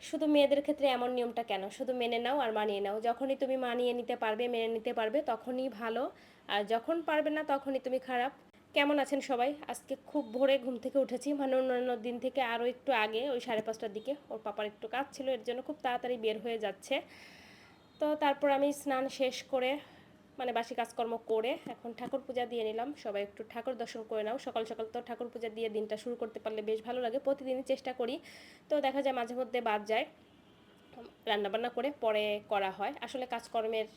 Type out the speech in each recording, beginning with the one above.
শুধু মেয়েদের ক্ষেত্রে এমন নিয়মটা কেন? শুধু মেনে নাও আর মানিয়ে নাও। যখনই তুমি মানিয়ে নিতে পারবে, মেনে নিতে পারবে, তখনই ভালো। আর যখন পারবে না, তখনই তুমি খারাপ। কেমন আছেন সবাই? আজকে খুব ভোরে ঘুম থেকে উঠেছি। মানে অন্যান্য দিন থেকে আরও একটু আগে, ওই সাড়ে পাঁচটার দিকে। ওর পাপার একটু কাজ ছিল, এর জন্য খুব তাড়াতাড়ি বের হয়ে যাচ্ছে। তো তারপর আমি স্নান শেষ করে মানে বাসি কাজকর্ম করে এখন ঠাকুর পূজা দিয়ে নিলাম। সবাই একটু ঠাকুর দর্শন করে নাও। সকাল সকাল তো ঠাকুর পূজা দিয়ে দিনটা শুরু করতে পারলে বেশ ভালো লাগে। প্রতিদিনই চেষ্টা করি। তো দেখা যায় মাঝে মধ্যে বাদ যায়। রান্নাবান্না করে পরে করা হয়। আসলে কাজকর্মের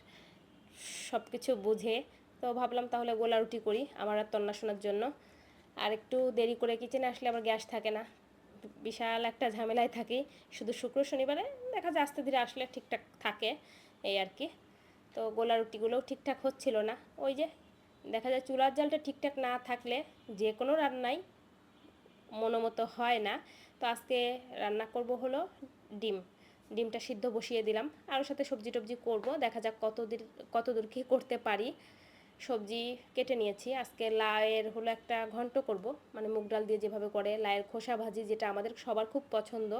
সব কিছু বুঝে। তো ভাবলাম তাহলে গোলা রুটি করি আমার আর তন্না শোনার জন্য। আর একটু দেরি করে কিচেনে আসলে আবার গ্যাস থাকে না। বিশাল একটা ঝামেলায় থাকি। শুধু শুক্র, শনিবারে দেখা যায় আস্তে ধীরে আসলে ঠিকঠাক থাকে। এই আর কি। তো গোলা রুটিগুলোও ঠিকঠাক হচ্ছিল না। ওই যে দেখা যায় চুলার জালটা ঠিকঠাক না থাকলে যে কোনো রান্নাই মনোমতো হয় না। তো আজকে রান্না করব হলো ডিম। ডিমটা সিদ্ধ বসিয়ে দিলাম। আর ওর সাথে সবজি টবজি করব। দেখা যাক কত দূর কত দূর কী করতে পারি। সবজি কেটে নিয়েছি। আজকে লায়ের হলো একটা ঘন্ট করব। মানে মুগ ডাল দিয়ে যেভাবে করে লায়ের খোসা ভাজি যেটা আমাদের সবার খুব পছন্দ।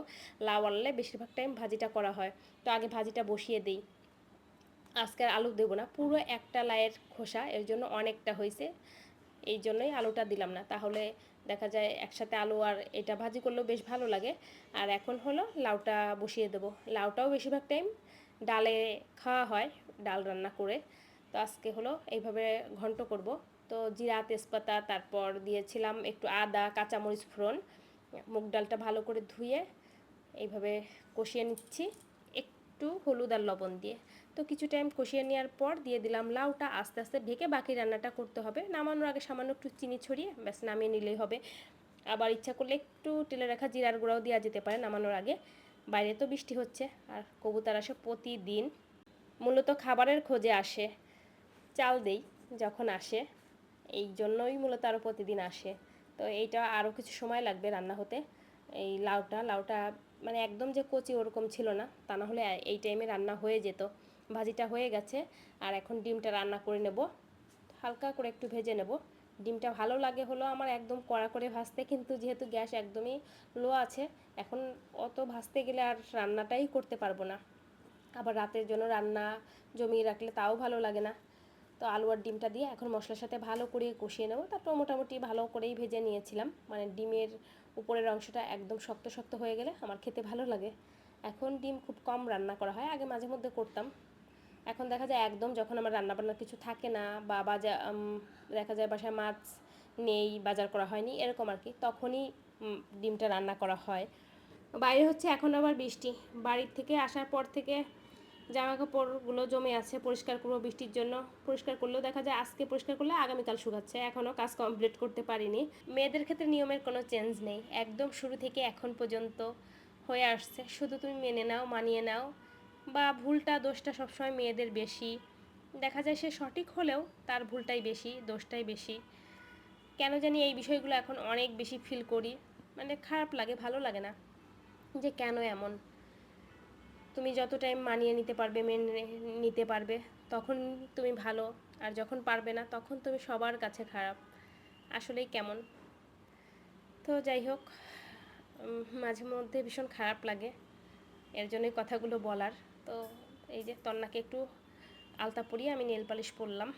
লাউ আনলে বেশিরভাগ টাইম ভাজিটা করা হয়। তো আগে ভাজিটা বসিয়ে দিই। আজকে আলু দেবো না, পুরো একটা লায়ের খোসা, এর জন্য অনেকটা হয়েছে। এই জন্যই আলুটা দিলাম না। তাহলে দেখা যায় একসাথে আলু আর এটা ভাজি করলেও বেশ ভালো লাগে। আর এখন হলো লাউটা বসিয়ে দেবো। লাউটাও বেশিরভাগ টাইম ডালে খাওয়া হয়, ডাল রান্না করে। তো আজকে হলো এইভাবে ঘন্ট করব। তো জিরা, তেজপাতা, তারপর দিয়েছিলাম একটু আদা, কাঁচামরিচ ফোড়ন। মুগ ডালটা ভালো করে ধুয়ে এইভাবে কষিয়ে নিচ্ছি, একটু হলুদ আর লবণ দিয়ে। তো কিছু টাইম কষিয়ে নেওয়ার পর দিয়ে দিলাম লাউটা, আস্তে আস্তে ঢেকে বাকি রান্নাটা করতে হবে। নামানোর আগে সামান্য একটু চিনি ছড়িয়ে ব্যাস নামিয়ে নিলেই হবে। আবার ইচ্ছা করলে একটু তেলে রাখা জিরার গুঁড়াও দেওয়া যেতে পারে নামানোর আগে। বাইরে তো বৃষ্টি হচ্ছে, আর কবুতর আসে প্রতিদিন। মূলত খাবারের খোঁজে আসে, চাল দেই যখন আসে, এই জন্যই মূলত আরও প্রতিদিন আসে। তো এইটা আরও কিছু সময় লাগবে রান্না হতে। এই লাউটা লাউটা মানে একদম যে কচি ওরকম ছিল না, তা না হলে এই টাইমে রান্না হয়ে যেত। ভাজিটা হয়ে গেছে, আর এখন ডিমটা রান্না করে নেব। হালকা করে একটু ভেজে নেব। ডিমটা ভালো লাগে হলো আমার একদম কড়া করে ভাজতে, কিন্তু যেহেতু গ্যাস একদমই লো আছে, এখন অত ভাজতে গেলে আর রান্নাটাই করতে পারব না। আবার রাতের জন্য রান্না জমিয়ে রাখলে তাও ভালো লাগে না। তো আলু আর ডিমটা দিয়ে এখন মশলার সাথে ভালো করে কষিয়ে নেব। তারপর মোটামুটি ভালো করেই ভেজে নিয়েছিলাম। মানে ডিমের উপরের অংশটা একদম শক্ত শক্ত হয়ে গেলে আমার খেতে ভালো লাগে। এখন ডিম খুব কম রান্না করা হয়, আগে মাঝে মধ্যে করতাম। এখন দেখা যায় একদম যখন আমার রান্নাবান্নার কিছু থাকে না বা বাজার দেখা যায় বাসায় মাছ নেই, বাজার করা হয়নি, এরকম আর কি, তখনই ডিমটা রান্না করা হয়। বাইরে হচ্ছে এখন আবার বৃষ্টি। বাড়ির থেকে আসার পর থেকে জামা কাপড়গুলো জমে আছে পরিষ্কার করব বৃষ্টির জন্য। পরিষ্কার করলেও দেখা যায় আজকে পরিষ্কার করলে আগামীকাল শুকাচ্ছে, এখনও কাজ কমপ্লিট করতে পারিনি। মেয়েদের ক্ষেত্রে নিয়মের কোনো চেঞ্জ নেই, একদম শুরু থেকে এখন পর্যন্ত হয়ে আসছে। শুধু তুমি মেনে নাও, মানিয়ে নাও বা ভুলটা, দোষটা সবসময় মেয়েদের বেশি। দেখা যায় সে সঠিক হলেও তার ভুলটাই বেশি, দোষটাই বেশি। কেন জানি এই বিষয়গুলো এখন অনেক বেশি ফিল করি। মানে খারাপ লাগে, ভালো লাগে না যে কেন এমন। তুমি যত টাইম মানিয়ে নিতে পারবে, মেনে নিতে পারবে, তখন তুমি ভালো। আর যখন পারবে না, তখন তুমি সবার কাছে খারাপ। আসলেই কেমন। তো যাই হোক মাঝে মধ্যে ভীষণ খারাপ লাগে। এর জন্যই কথাগুলো বলার। তো এই যে তন্নাকে একটু আলতা পরিয়ে আমি নেল পালিশ পরলাম।